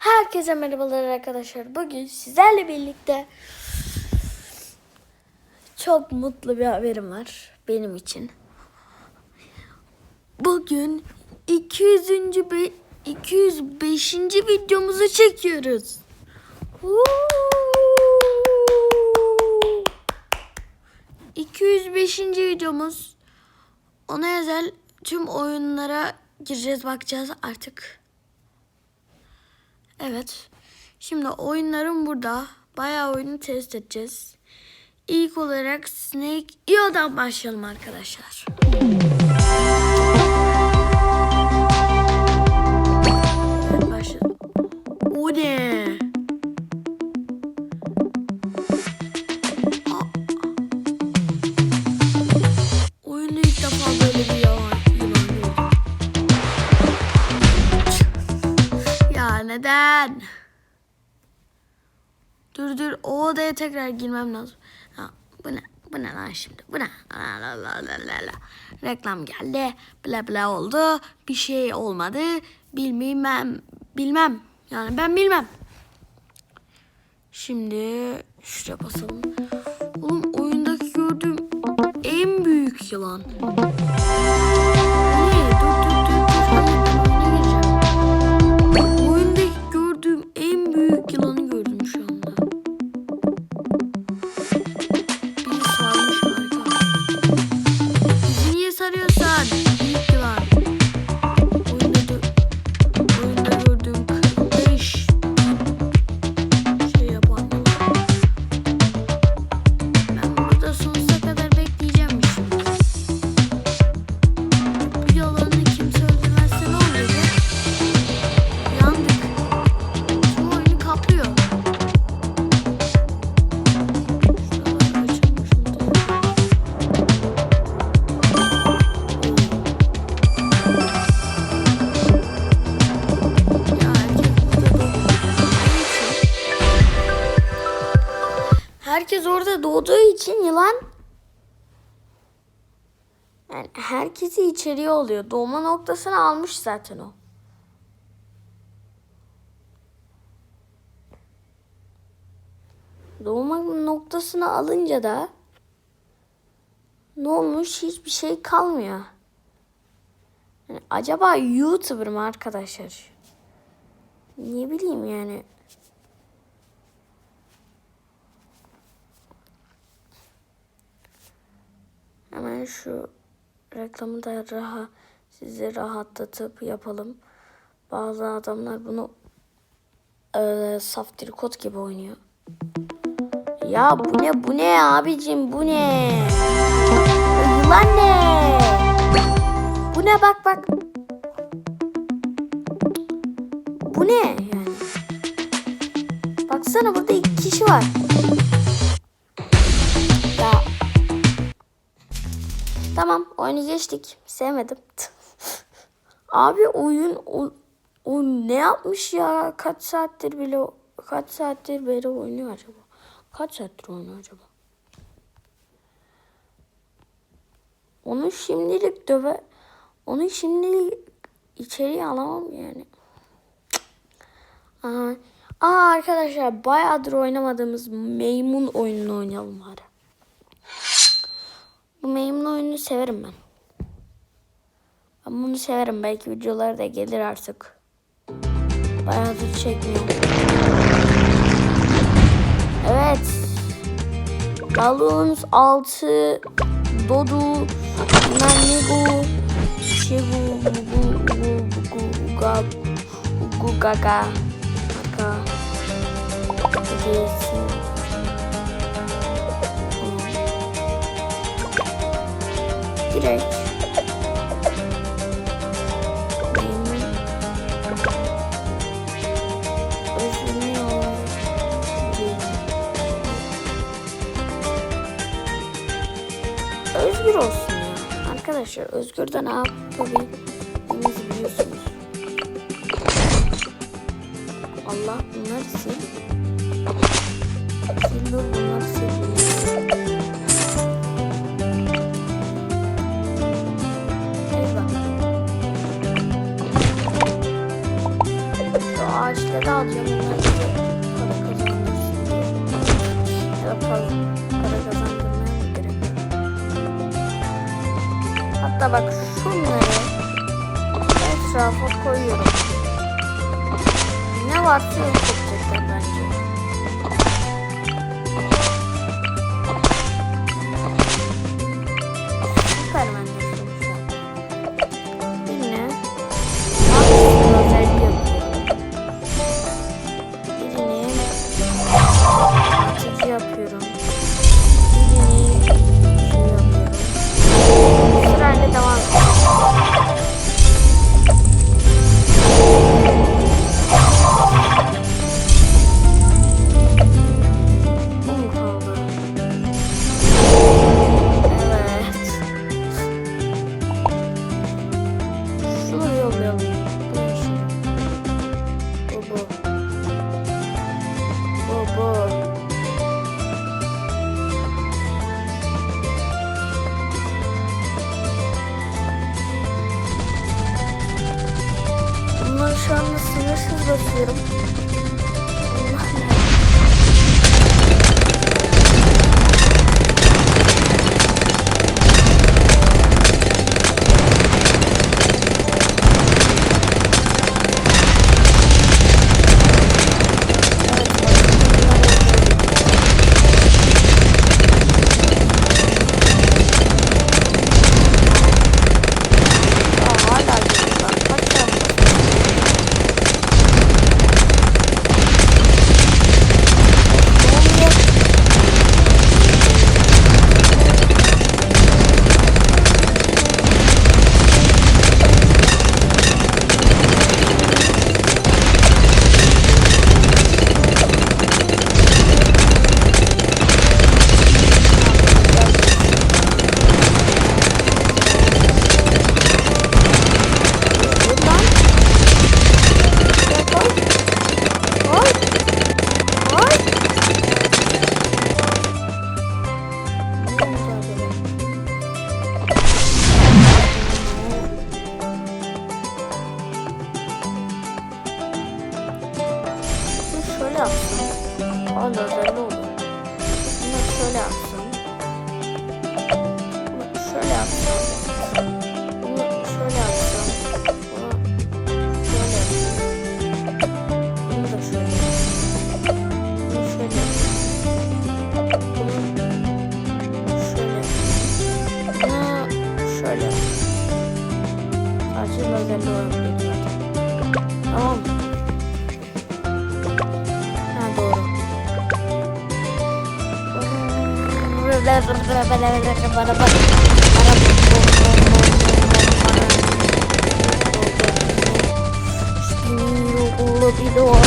Herkese merhabalar arkadaşlar. Bugün sizlerle birlikte çok mutlu bir haberim var benim için. Bugün 200. Be 205. videomuzu çekiyoruz. Woo! 205. videomuz. Ona özel tüm oyunlara gireceğiz bakacağız artık. Evet. Şimdi oyunlarım burada. Bayağı oyunu test edeceğiz. İlk olarak Snake Eo'dan başlayalım arkadaşlar. Girmem lazım. Ha, bu ne? Bu ne lan şimdi? Bu ne? La la la la la. Reklam geldi. Bla bla oldu. Bir şey olmadı. Bilmem. Bilmem. Yani ben bilmem. Şimdi şuraya basalım. Oğlum oyundaki gördüğüm en büyük yılan. Orada doğduğu için yılan yani herkesi içeriye oluyor. Doğma noktasını almış zaten o. Doğma noktasını alınca da ne olmuş? Hiçbir şey kalmıyor. Yani acaba YouTuber mı arkadaşlar? Ne bileyim yani. Hemen şu reklamı da rahat, sizi rahatlatıp yapalım. Bazı adamlar bunu e, saf trikot gibi oynuyor. Ya bu ne bu ne abicim bu ne? Yılan ne? Bu ne bak bak. Bu ne yani? Baksana burada iki kişi var. Tamam oyunu geçtik. Sevmedim. Abi oyun o, o ne yapmış ya? Kaç saattir bile kaç saattir beri oynuyor acaba? Kaç saattir oynuyor acaba? Onu şimdilik döve onu şimdilik içeriye alamam yani. Aha. Aa arkadaşlar bayağıdır oynamadığımız maymun oyununu oynayalım bari. Bu maymun oyununu severim ben. Ben bunu severim. Belki videoları da gelir artık. Bayağıdır çekmiyorum. Evet. Balloons 6 Dodu Nanigo Shibu Gugu Gugu Gab Gugu Gaga Gaga Direkt. Özgür olsun ya. Arkadaşlar Özgür'de ne yapabildiğinizi biliyorsunuz. Allah bunları sil. out your что она совершила с. yapsın. Ondan sonra ne olur. Bunu şöyle yapsın. Bunu şöyle yapsın. Acil özel doğru. Video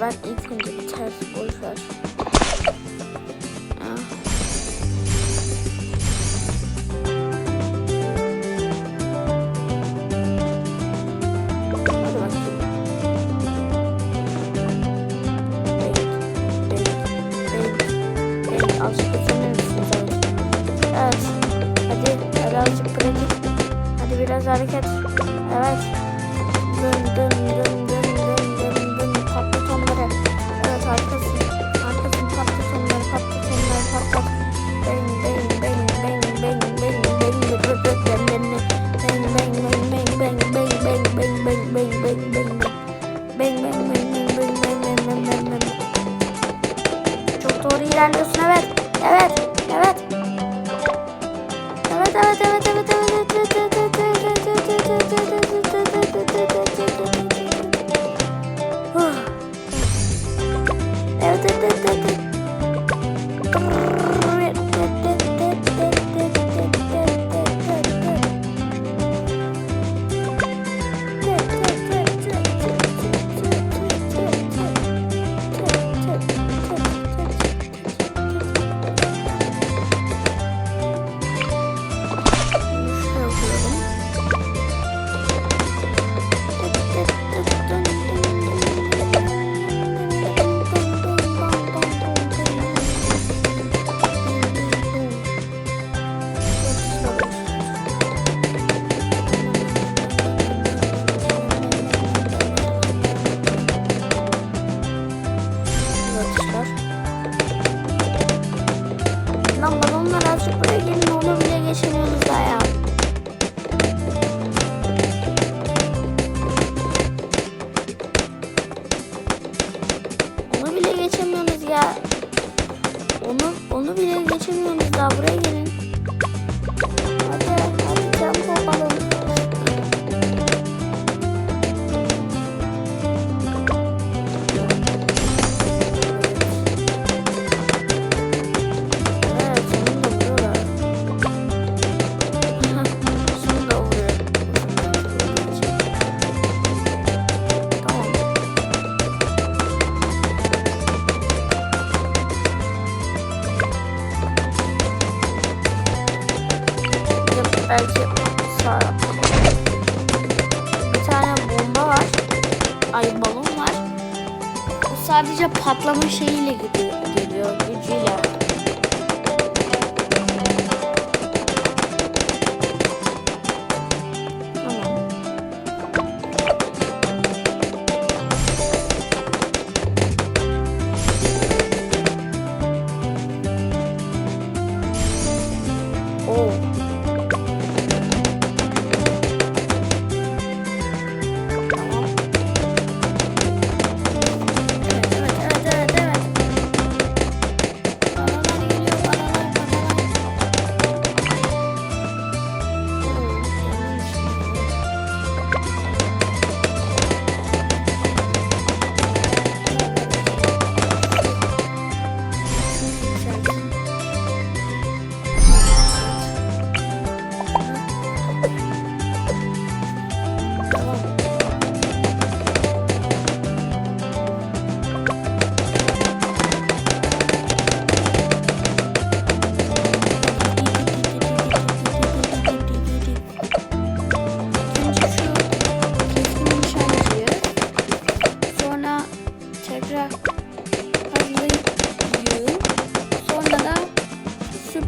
ben ilk önce all boş ver. Onu onu bile geçemiyoruz daha buraya gelin. hayır balon var. O sadece patlama şeyiyle gidiyor, geliyor gücüyle.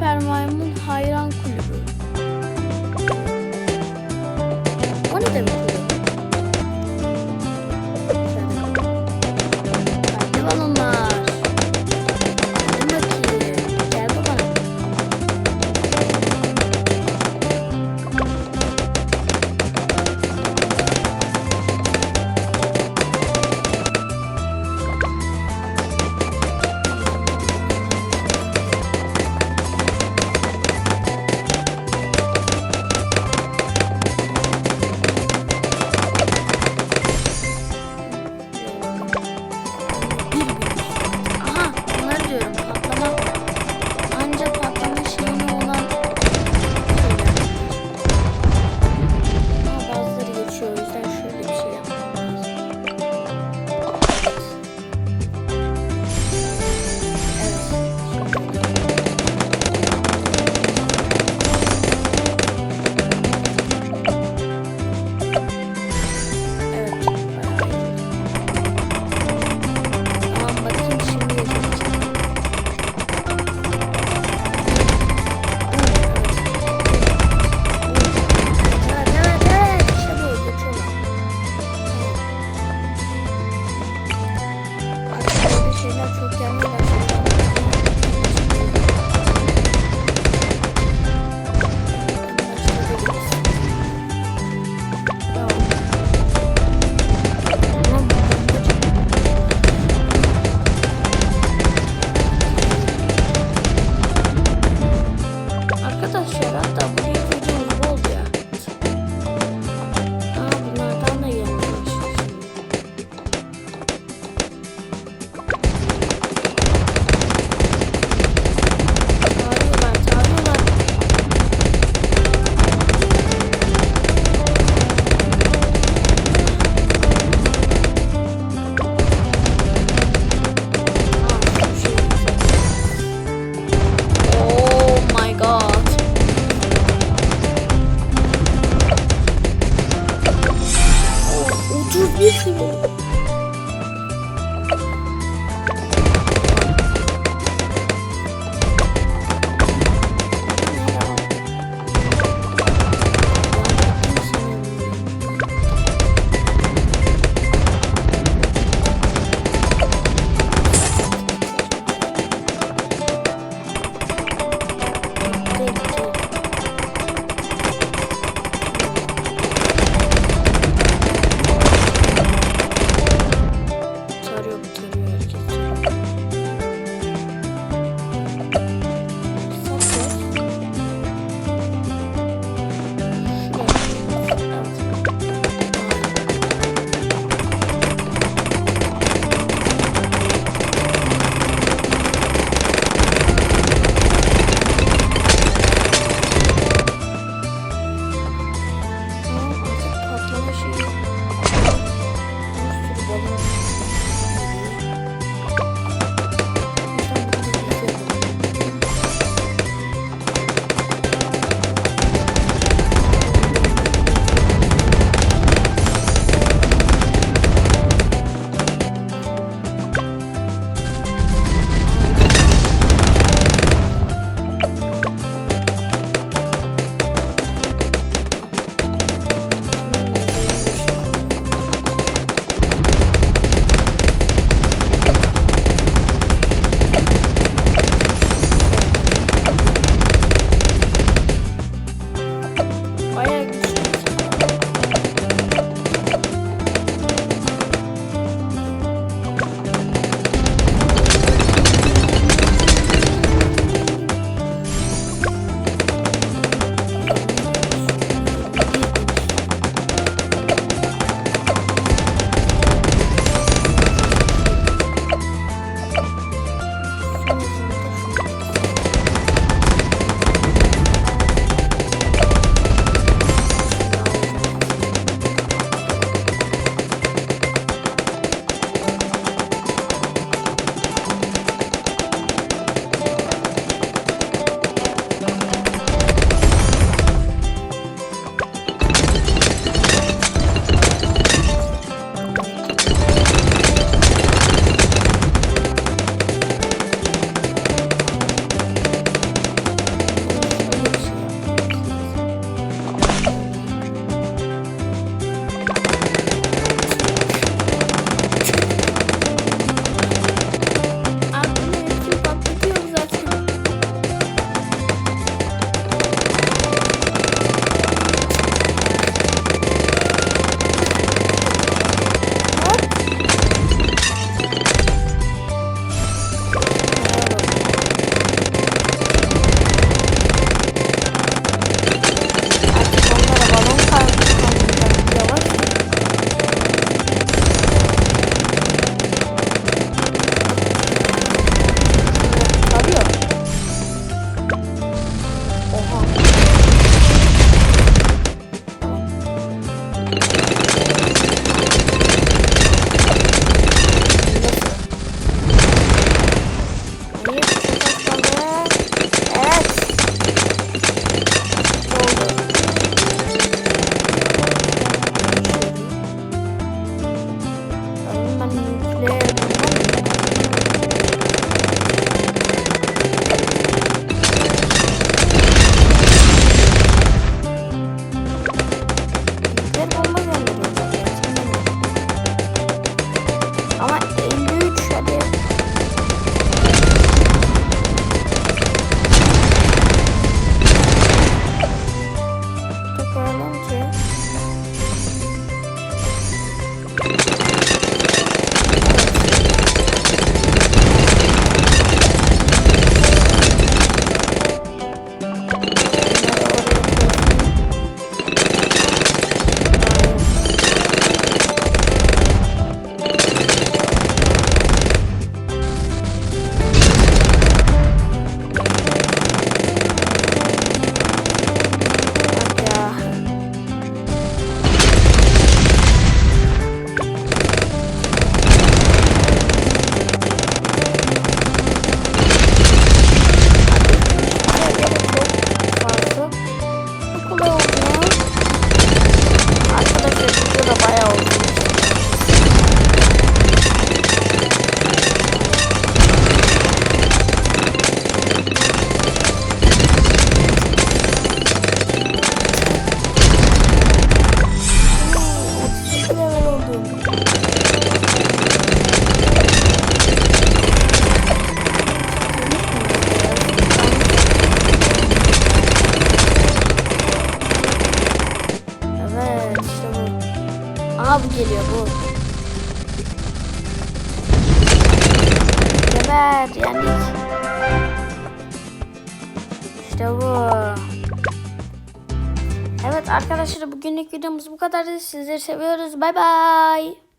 Süper Maymun Hayran Kulübü. Bu kadar. Sizleri seviyoruz. Bay bay.